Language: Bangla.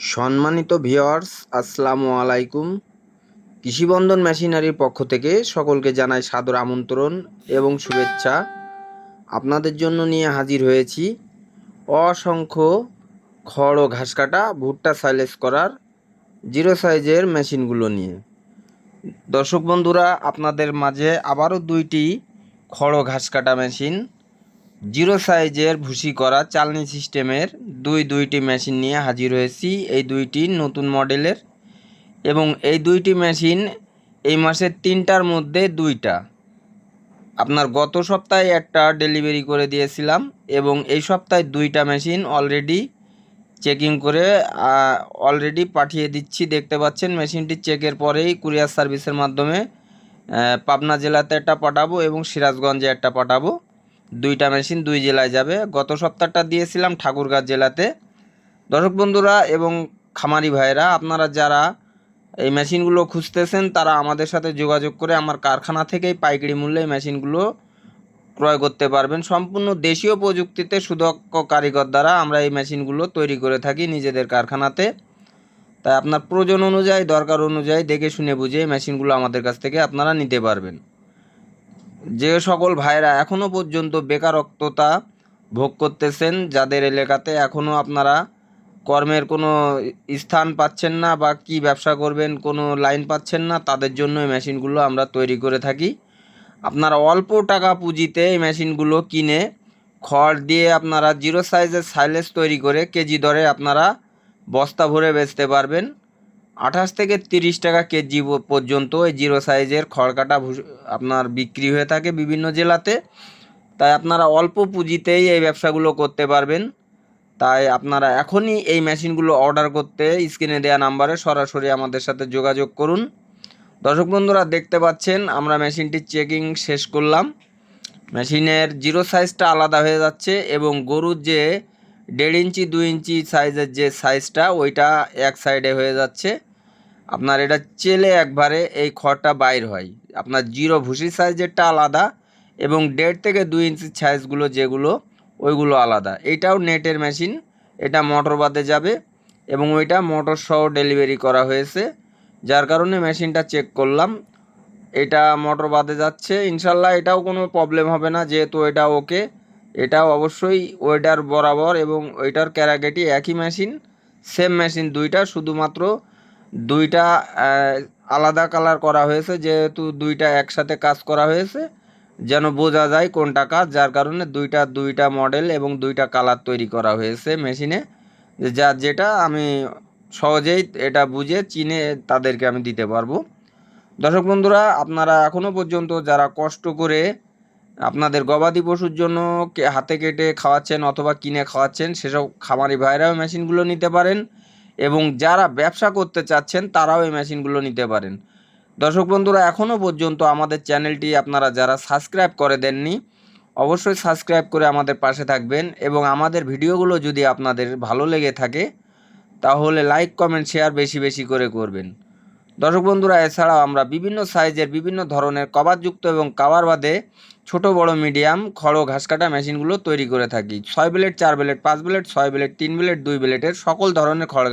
সম্মানিত ভিওয়ার্স আসসালামু আলাইকুম। কৃষিবন্ধন মেশিনারির পক্ষ থেকে সকলকে জানাই সাদর আমন্ত্রণ এবং শুভেচ্ছা। আপনাদের জন্য নিয়ে হাজির হয়েছি অসংখ্য খড় ও ঘাস কাটা, ভুট্টা সাইলেজ করার জিরো সাইজের মেশিনগুলো নিয়ে। দর্শক বন্ধুরা, আপনাদের মাঝে আবারও দুইটি খড় ও ঘাস কাটা মেশিন জিরো সাইজের ভুসি করা চালনি সিস্টেমের দুই দুইটি মেশিন নিয়ে হাজির হয়েছি। এই দুইটি নতুন মডেলের এবং এই দুইটি মেশিন এই মাসের তিনটার মধ্যে দুইটা। আপনার গত সপ্তাহে একটা ডেলিভারি করে দিয়েছিলাম এবং এই সপ্তাহে দুইটা মেশিন অলরেডি চেকিং করে অলরেডি পাঠিয়ে দিচ্ছি। দেখতে পাচ্ছেন, মেশিনটি চেকের পরেই কুরিয়ার সার্ভিসের মাধ্যমে পাবনা জেলাতে একটা পাঠাবো এবং সিরাজগঞ্জে একটা পাঠাবো। দুইটা মেশিন দুই জেলায় যাবে। গত সপ্তাহটা দিয়েছিলাম ঠাকুরগাঁ জেলাতে। দর্শক বন্ধুরা এবং খামারি ভাইরা আপনারা যারা এই মেশিনগুলো খুঁজতেছেন, তারা আমাদের সাথে যোগাযোগ করে আমার কারখানা থেকেই পাইকারি মূল্যে এই মেশিনগুলো ক্রয় করতে পারবেন। সম্পূর্ণ দেশীয় প্রযুক্তিতে সুদক্ষ কারিগর দ্বারা আমরা এই মেশিনগুলো তৈরি করে থাকি নিজেদের কারখানাতে। তাই আপনার প্রয়োজন অনুযায়ী, দরকার অনুযায়ী দেখে শুনে বুঝে মেশিনগুলো আমাদের কাছ থেকে আপনারা নিতে পারবেন। যে সকল ভাইরা এখনও পর্যন্ত বেকারত্বতা ভোগ করতেছেন, যাদের এলাকাতে এখনও আপনারা কর্মের কোনো স্থান পাচ্ছেন না বা কি ব্যবসা করবেন, কোনো লাইন পাচ্ছেন না, তাদের জন্য এই মেশিনগুলো আমরা তৈরি করে থাকি। আপনারা অল্প টাকা পুঁজিতে এই মেশিনগুলো কিনে খড় দিয়ে আপনারা জিরো সাইজের সাইলেজ তৈরি করে কেজি দরে আপনারা বস্তা ভরে বেচতে পারবেন। আঠাশ থেকে তিরিশ টাকা কেজি পর্যন্ত এই জিরো সাইজের খড়কাটা আপনার বিক্রি হয়ে থাকে বিভিন্ন জেলাতে। তাই আপনারা অল্প পুঁজিতেই এই ব্যবসাগুলো করতে পারবেন। তাই আপনারা এখনই এই মেশিনগুলো অর্ডার করতে স্ক্রিনে দেওয়া নাম্বারে সরাসরি আমাদের সাথে যোগাযোগ করুন। দর্শক বন্ধুরা, দেখতে পাচ্ছেন, আমরা মেশিনটি চেকিং শেষ করলাম। মেশিনের জিরো সাইজটা আলাদা হয়ে যাচ্ছে এবং গরুর যে দেড় ইঞ্চি, দুই ইঞ্চি সাইজের যে সাইজটা, ওইটা এক সাইডে হয়ে যাচ্ছে। আপনার এটা চেলে একবারে এই খড়টা বাইর হয়। আপনার জিরো ভুসি সাইজেরটা আলাদা এবং দেড় থেকে দুই ইঞ্চি সাইজগুলো যেগুলো, ওইগুলো আলাদা। এটাও নেটের মেশিন, এটা মোটর বাদে যাবে এবং ওইটা মোটর সহ ডেলিভারি করা হয়েছে। যার কারণে মেশিনটা চেক করলাম। এটা মোটর বাদে যাচ্ছে। ইনশাল্লাহ এটাও কোনো প্রবলেম হবে না, যেহেতু এটা ওকে। এটাও অবশ্যই ওইটার বরাবর এবং ওইটার ক্যারাগেটি একই মেশিন, সেম মেশিন দুইটা, শুধুমাত্র দুইটা আলাদা কালার করা হয়েছে, যেহেতু দুইটা একসাথে কাজ করা হয়েছে, যেন বোঝা যায় কোনটা কাজ, যার কারণে দুইটা দুইটা মডেল এবং দুইটা কালার তৈরি করা হয়েছে মেশিনে যা যেটা আমি সহজেই এটা বুঝে, চিনে তাদেরকে আমি দিতে পারব। দর্শক বন্ধুরা, আপনারা এখনও পর্যন্ত যারা কষ্ট করে আপনাদের গবাদি পশুর জন্য হাতে কেটে খাওয়াচ্ছেন অথবা কিনে খাওয়াচ্ছেন, সেসব খামারি ভাইরাও মেশিনগুলো নিতে পারেন। এবং যারা ব্যবসা করতে চাচ্ছেন, তারাও এই মেশিনগুলো নিতে পারেন। দর্শক বন্ধুরা এখনও পর্যন্ত আমাদের চ্যানেলটি আপনারা যারা সাবস্ক্রাইব করে দেননি, অবশ্যই সাবস্ক্রাইব করে আমাদের পাশে থাকবেন এবং আমাদের ভিডিওগুলো যদি আপনাদের ভালো লেগে থাকে, তাহলে লাইক, কমেন্ট, শেয়ার বেশি বেশি করে করবেন। দর্শক বন্ধুরা, এছাড়াও আমরা বিভিন্ন সাইজের বিভিন্ন ধরনের কভারযুক্ত এবং কাভার বাদে ছোট, বড় মিডিয়াম খড় ঘাস কাটা মেশিনগুলো তৈরি করে থাকি। ছয় ব্লেড, চার ব্লেড, পাঁচ ব্লেড, ছয় ব্লেড, তিন ব্লেড, দুই ব্লেডের সকল ধরনের খড়